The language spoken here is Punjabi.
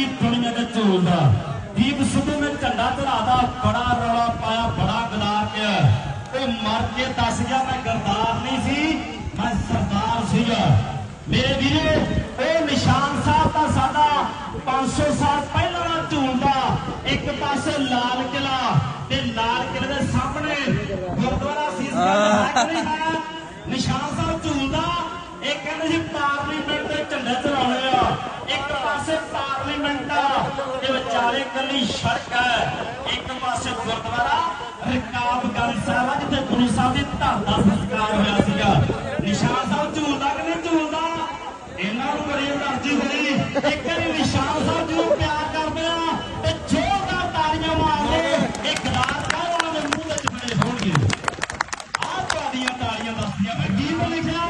ਜੀ ਦੁਨੀਆ ਦੇ ਝੂਲਦਾ ਦੀਪ ਸਿੱਧੂ ਨੇ ਝੰਡਾ ਚੜਾਦਾ ਬੜਾ ਰੌਲਾ ਪਾਇਆ ਬੜਾ ਗਦਾਰ ਪਿਆ। ਉਹ ਮਰ ਕੇ ਦੱਸ ਗਿਆ ਮੈਂ ਗਰਦਾਰ ਨਹੀਂ ਸੀ ਮੈਂ ਸਰਦਾਰ ਸੀਗਾ। ਮੇਰੇ ਵੀਰੇ ਉਹ ਨਿਸ਼ਾਨ ਸਾਹਿਬ ਦਾ ਸਾਡਾ 500 ਸਾਲ ਪਹਿਲਾਂ ਦਾ ਝੂਲਦਾ ਇੱਕ ਪਾਸੇ ਲਾਲ ਕਿਲਾ ਤੇ ਲਾਲ ਕਿਲੇ ਦੇ ਸਾਹਮਣੇ ਗੁਰਦੁਆਰਾ ਸੀਸ ਦਾ ਨਿਸ਼ਾਨ ਸਾਹਿਬ ਝੂਲਦਾ ਇਹ ਕਹਿੰਦੇ ਸੀ ਪਾਰਲੀਮੈਂਟ ਘੰਟਾ ਤੇ ਵਿਚਾਲੇ ਕੱਲੀ ਸੜਕ ਹੈ। ਇੱਕ ਪਾਸੇ ਗੁਰਦੁਆਰਾ ਰਕਾਬਗੰਜ ਸਾਹਿਬ ਜਿੱਥੇ ਗੁਰੂ ਸਾਹਿਬ ਦੇ ਧੰਨ ਦਾ ਸੰਸਕਾਰ ਹੋਇਆ ਸੀਗਾ। ਨਿਸ਼ਾਨ ਸਾਹਿਬ ਝੂਲਦਾ ਕਿ ਨਹੀਂ ਝੂਲਦਾ? ਇਹਨਾਂ ਨੂੰ ਬੜੀ ਅਰਜ਼ੀ ਹੋਈ ਇੱਕ ਵਾਰੀ ਨਿਸ਼ਾਨ ਸਾਹਿਬ ਜੀ ਨੂੰ ਪਿਆਰ ਕਰਦੇ ਆ ਤੇ ਜ਼ੋਰਦਾਰ ਤਾੜੀਆਂ ਮਾਰਦੇ ਇੱਕ ਰਾਤ ਦਾ ਉਹਨਾਂ ਦੇ ਮੂੰਹ ਵਿੱਚ ਬਣੇ ਹੋਣਗੇ। ਆਹ ਤੁਹਾਡੀਆਂ ਤਾੜੀਆਂ ਦੱਸਦੀਆਂ ਮੈਂ। ਕੀ ਲਿਖਿਆ